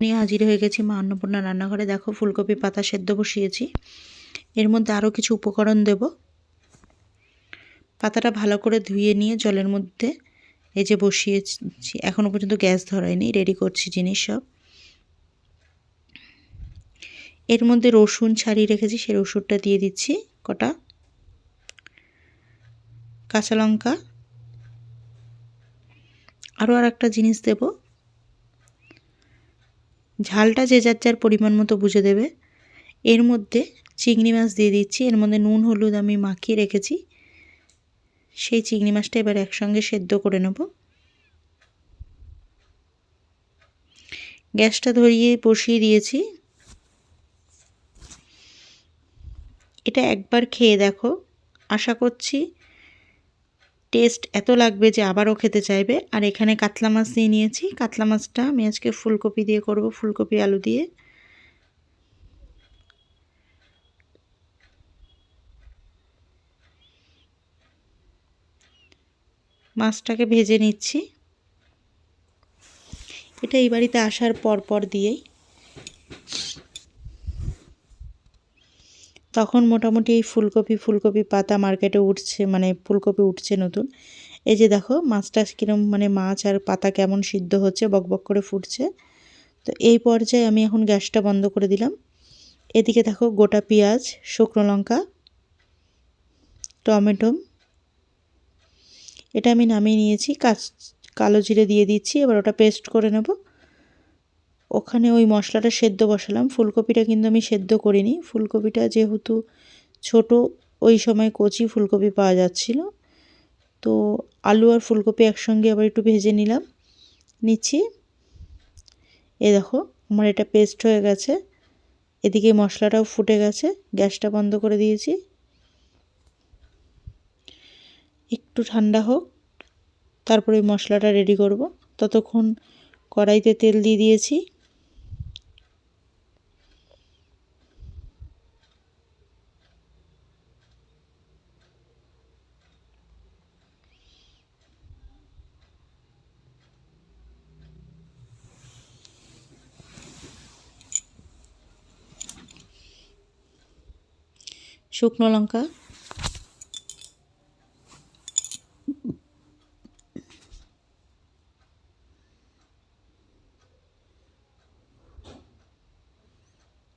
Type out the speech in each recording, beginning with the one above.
নিয়ে হাজির হয়ে গেছি। মা অন্নপূর্ণা রান্নাঘরে। দেখো, ফুলকপি পাতা সেদ্ধ বসিয়েছি। এর মধ্যে আরও কিছু উপকরণ দেব। পাতাটা ভালো করে ধুয়ে নিয়ে জলের মধ্যে এই যে বসিয়েছি এখনও পর্যন্ত গ্যাস ধরায়নি, রেডি করছি জিনিস সব। এর মধ্যে রসুন ছাড়িয়ে রেখেছি, সেই রসুনটা দিয়ে দিচ্ছি কটা? কাঁচা লঙ্কা। আরও আর একটা জিনিস দেব। ঝালটা যে যার যার পরিমাণ মতো বুঝে দেবে। এর মধ্যে চিংড়ি মাছ দিয়ে দিচ্ছি। এর মধ্যে নুন, হলুদ আমি মাখিয়ে রেখেছি। সেই চিংড়ি মাছটা এবার একসঙ্গে সেদ্ধ করে নেব। গ্যাসটা ধরিয়ে বসিয়ে দিয়েছি। এটা একবার খেয়ে দেখো। আশা করছি টেস্ট এত লাগবে যে আবারও খেতে চাইবে। আর এখানে কাতলা মাছ নিয়ে নিয়েছি। কাতলা মাছটা আমি আজকে ফুলকপি দিয়ে করব, ফুলকপি আলু দিয়ে। মাছটাকে ভেজে নিচ্ছি। এটা এই বাড়িতে আসার পর পর দিয়েই। তখন মোটামুটি এই ফুলকপি ফুলকপি পাতা মার্কেটে উঠছে মানে ফুলকপি উঠছে নতুন। এই যে দেখো, মাছটা কীরকম মানে মাছ আর পাতা কেমন সিদ্ধ হচ্ছে বকবক করে ফুটছে। তো এই পর্যায়ে আমি এখন গ্যাসটা বন্ধ করে দিলাম। এদিকে দেখো গোটা পেঁয়াজ, শুকনো লঙ্কা, টমেটো। এটা আমি নামিয়ে নিয়েছি, কাঁচ, কালো জিরে দিয়ে দিচ্ছি, এবার ওটা পেস্ট করে নেব। ওখানে ওই মশলাটা সেদ্ধ বসালাম। ফুলকপিটা কিন্তু আমি সেদ্ধ করিনি। ফুলকপিটা যেহেতু ছোট, ওই সময় কচি ফুলকপি পাওয়া যাচ্ছিল। তো আলু আর ফুলকপি একসঙ্গে আবার একটু ভেজে নিলাম। নিচ্ছি। এ দেখো, আমার এটা পেস্ট হয়ে গেছে। এদিকে মশলাটাও ফুটে গেছে। গ্যাসটা বন্ধ করে দিয়েছি। একটু ঠান্ডা হোক, তারপরে মশলাটা রেডি করব। ততক্ষণ কড়াইতে তেল দিয়ে দিয়েছি। শুকনো লঙ্কা।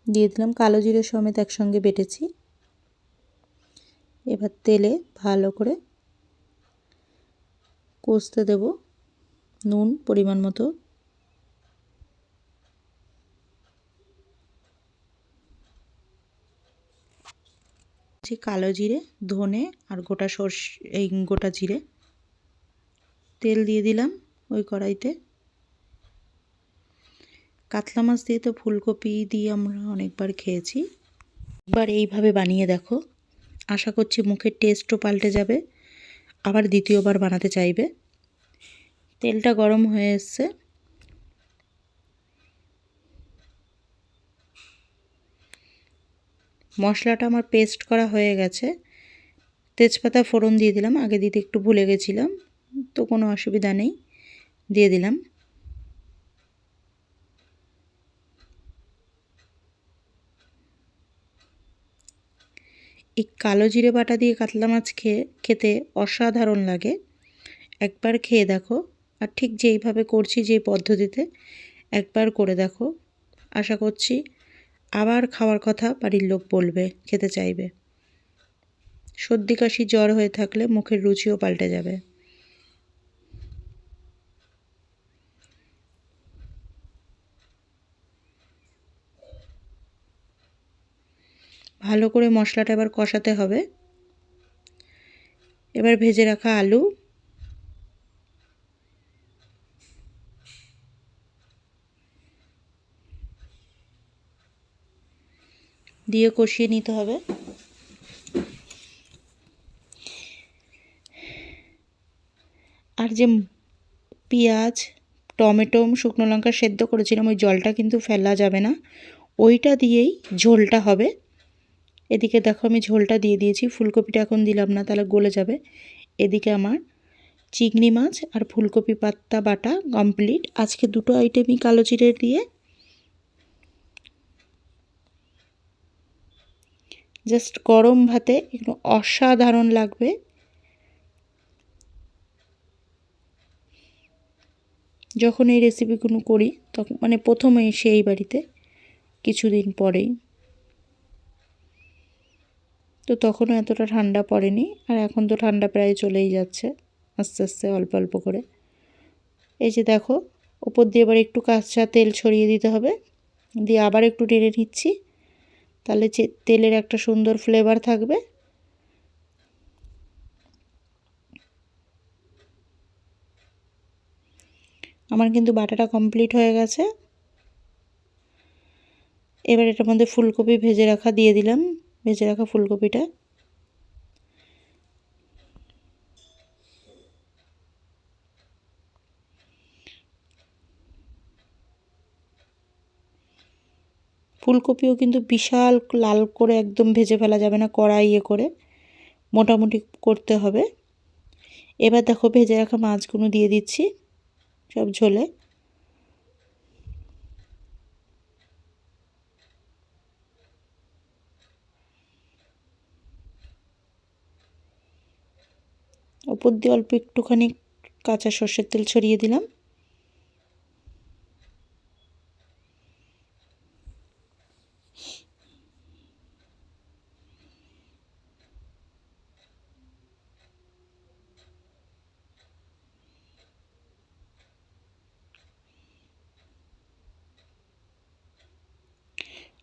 দিয়ে দিলাম কালো জিরে সমেত একসঙ্গে বেটেছি। এবার তেলে ভালো করে কষতে দেব নুন পরিমাণ মতো। কালো জিরে, ধনে আর গোটা সর্ষ, এই গোটা জিরে। তেল দিয়ে দিলাম ওই কড়াইতে। কাতলা মাছ দিয়ে তো ফুলকপি দিয়ে আমরা অনেকবার খেয়েছি। একবার এইভাবে বানিয়ে দেখো। আশা করছি মুখের টেস্টও পাল্টে যাবে। আবার দ্বিতীয়বার বানাতে চাইবে। তেলটা গরম হয়ে এসছে। মশলাটা আমার পেস্ট করা হয়ে গেছে। তেজপাতা ফোড়ন দিয়ে দিলাম। আগে দিতে একটু ভুলে গেছিলাম, তো কোনো অসুবিধা নেই। দিয়ে দিলাম। এই কালো জিরে বাটা দিয়ে কাতলা মাছ খেয়ে, খেতে অসাধারণ লাগে। একবার খেয়ে দেখো। আর ঠিক যেইভাবে করছি যে পদ্ধতিতে, একবার করে দেখো। আশা করছি আবার খাওয়ার কথা বাড়ির লোক বলবে, খেতে চাইবে। সর্দি কাশি জ্বর হয়ে থাকলে মুখের রুচিও পাল্টে যাবে। ভালো করে মশলাটা এবার কষাতে হবে। এবার ভেজে রাখা আলু দিয়ে কষিয়ে নিতে হবে। আর যে পেঁয়াজ, টমেটো, শুকনো লঙ্কা সেদ্ধ করেছিলাম, ওই জলটা কিন্তু ফেলা যাবে না। ওইটা দিয়েই ঝোলটা হবে। এদিকে দেখো আমি ঝোলটা দিয়ে দিয়েছি, ফুলকপিটা এখন দিলাম না, তাহলে গলে যাবে। এদিকে আমার চিংড়ি মাছ আর ফুলকপি পাত্তা বাটা কমপ্লিট। আজকে দুটো আইটেমই কালো জিরে দিয়ে জাস্ট গরম ভাতে একটু অসাধারণ লাগবে। যখন এই রেসিপিগুলো করি, তখন মানে প্রথমে এসে এই বাড়িতে, কিছুদিন পরেই। তো তখনও এতটা ঠান্ডা পড়েনি, আর এখন তো ঠান্ডা প্রায় চলেই যাচ্ছে, আস্তে আস্তে অল্প অল্প করে। এই যে দেখো, ওপর দিয়ে এবার একটু কাঁচা তেল ছড়িয়ে দিতে হবে। দিয়ে আবার একটু টেনে নিচ্ছি। তাহলে তেলের একটা সুন্দর ফ্লেভার থাকবে। আমার কিন্তু বাটাটা কমপ্লিট হয়ে গেছে। এবার এটার মধ্যে ফুলকপি ভেজে রাখা দিয়ে দিলাম। ভেজে রাখা ফুলকপিটা। ফুলকপিও কিন্তু বিশাল লাল করে একদম ভেজে ফেলা যাবে না, কড়াই ইয়ে করে। মোটামুটি করতে হবে। এবার দেখো ভেজে রাখা মাছগুলো দিয়ে দিচ্ছি সব ঝোলে। ওপর দিয়ে অল্প একটুখানি কাঁচা সর্ষের তেল ছড়িয়ে দিলাম।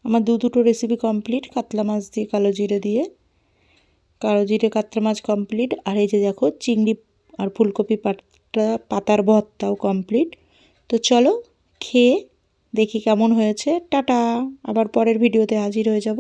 আমার দু দুটো রেসিপি কমপ্লিট কাতলা মাছ দিয়ে, কালো জিরে দিয়ে। কালো জিরে, কাতলা মাছ কমপ্লিট আর এই যে দেখো চিংড়ি আর ফুলকপি পাতা পাতার ভর্তাও কমপ্লিট তো চলো খেয়ে দেখি কেমন হয়েছে। টাটা! আবার পরের ভিডিওতে হাজির হয়ে যাব।